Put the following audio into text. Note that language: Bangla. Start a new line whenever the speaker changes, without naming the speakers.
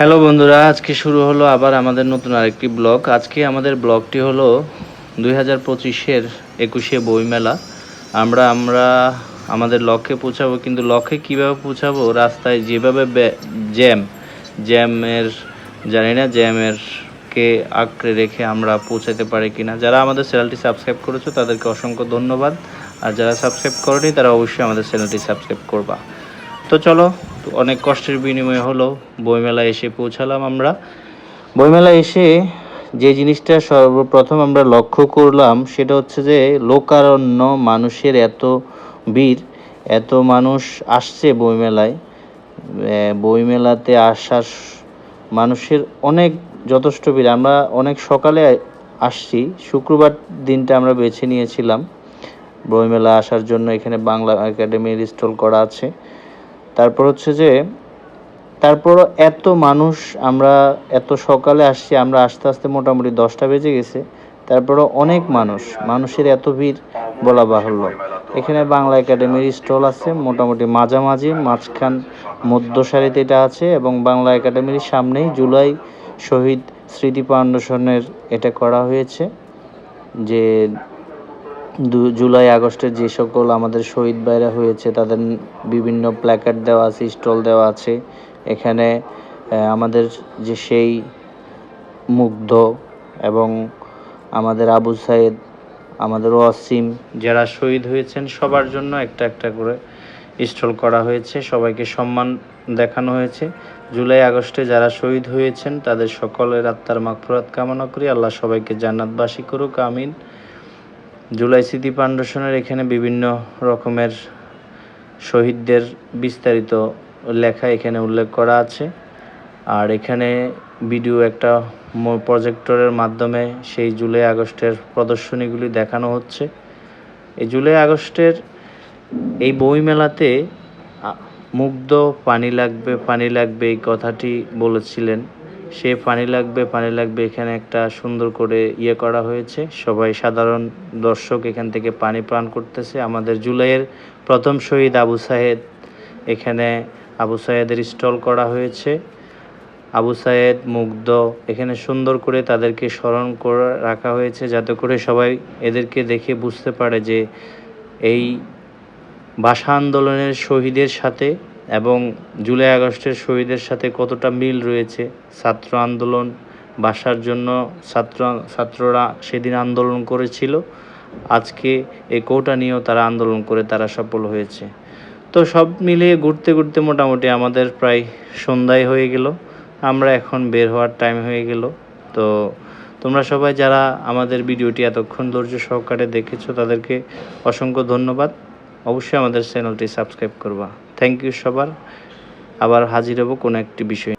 হ্যালো বন্ধুরা, আজকে শুরু হলো আবার আমাদের নতুন আরেকটি ব্লগ। আজকে আমাদের ব্লগটি হলো দুই হাজার পঁচিশের একুশে বইমেলা। আমরা আমরা আমাদের লক্ষ্যে পৌঁছাবো, কিন্তু লক্ষ্যে কীভাবে পৌঁছাবো? রাস্তায় যেভাবে জ্যাম, জ্যামের, জানি না জ্যামের কে আঁকড়ে রেখে আমরা পৌঁছাতে পারি কিনা। যারা আমাদের চ্যানেলটি সাবস্ক্রাইব করেছ, তাদেরকে অসংখ্য ধন্যবাদ। আর যারা সাবস্ক্রাইব করেনি, তারা অবশ্যই আমাদের চ্যানেলটি সাবস্ক্রাইব করবা। তো চলো অনেক কষ্টের বিনিময়ে হলো বইমেলায় এসে পৌঁছালাম আমরা। বইমেলায় এসে যে জিনিসটা সর্বপ্রথম আমরা লক্ষ্য করলাম, সেটা হচ্ছে যে লোকারণ্য মানুষের এত ভিড়, এত মানুষ আসছে বইমেলায়। বইমেলাতে আসার মানুষের অনেক যথেষ্ট ভিড়। আমরা অনেক সকালে আসছি, শুক্রবার দিনটা আমরা বেছে নিয়েছিলাম। বইমেলা আসার জন্য এখানে বাংলা একাডেমির স্টল করা আছে। তারপর হচ্ছে যে তারপর এত মানুষ আমরা এত সকালে আসছি, আমরা আস্তে আস্তে মোটামুটি দশটা বেজে গেছে। তারপরও অনেক মানুষ, মানুষের এত ভিড় বলা বাহুল্য। এখানে বাংলা একাডেমির স্টল আছে, মোটামুটি মাঝামাঝি, মাঝখান মধ্য সারিতে এটা আছে এবং বাংলা একাডেমির সামনেই জুলাই শহীদ স্মৃতি ফাউন্ডেশনের এটা করা হয়েছে, যে জুলাই, আগস্টের যে সকল আমাদের শহীদ ভাইরা হয়েছে, তাদের বিভিন্ন প্ল্যাকার্ড দেওয়া আছে স্টল দেওয়া আছে। এখানে আমাদের যে সেই মুগ্ধ এবং আমাদের আবু সাইদ, আমাদের ওয়াসিম, যারা শহীদ হয়েছেন, সবার জন্য একটা একটা করে স্টল করা হয়েছে। সবাইকে সম্মান দেখানো হয়েছে। জুলাই, আগস্টে যারা শহীদ হয়েছেন, তাদের সকলের আত্মার মাগফিরাত কামনা করি। আল্লাহ সবাইকে জান্নাতবাসী করুক, আমিন। জুলাই স্মৃতি ফাউন্ডেশনের এখানে বিভিন্ন রকমের শহীদদের বিস্তারিত লেখা এখানে উল্লেখ করা আছে। আর এখানে ভিডিও একটা প্রজেক্টরের মাধ্যমে সেই জুলাই আগস্টের প্রদর্শনীগুলি দেখানো হচ্ছে। এই জুলাই আগস্টের এই বই মেলাতে মুগ্ধ পানি লাগবে পানি লাগবে এই কথাটি বলেছিলেন সে পানি লাগবে পানি লাগবে, এখানে একটা সুন্দর করে ইয়ে করা হয়েছে। সবাই সাধারণ দর্শক এখান থেকে পানি পান করতেছে। আমাদের জুলাইয়ের প্রথম শহীদ আবু সাহেদ, এখানে আবু সাহেদের স্টল করা হয়েছে। আবু সাহেদ মুগ্ধ, এখানে সুন্দর করে তাদেরকে স্মরণ করে রাখা হয়েছে, যাতে করে সবাই এদেরকে দেখে বুঝতে পারে যে এই ভাষা আন্দোলনের শহীদের সাথে এবং জুলাই আগস্টের শহীদের সাথে কতটা মিল রয়েছে? ছাত্র আন্দোলন ভাষার জন্য ছাত্র, ছাত্ররা সেদিন আন্দোলন করেছিল। আজকে এই কোটা নিয়েও তারা আন্দোলন করে তারা সফল হয়েছে। তো সব মিলিয়ে ঘুরতে ঘুরতে মোটামুটি আমাদের প্রায় সন্ধ্যায় হয়ে গেল। আমরা এখন বের হওয়ার টাইম হয়ে গেল। তো তোমরা সবাই যারা আমাদের ভিডিওটি এতক্ষণ ধৈর্য সহকারে দেখেছ, তাদেরকে অসংখ্য ধন্যবাদ। অবশ্যই আমাদের চ্যানেলটি সাবস্ক্রাইব করবা। থ্যাংক ইউ সবার। আবার হাজির হব কোনো একটি বিষয়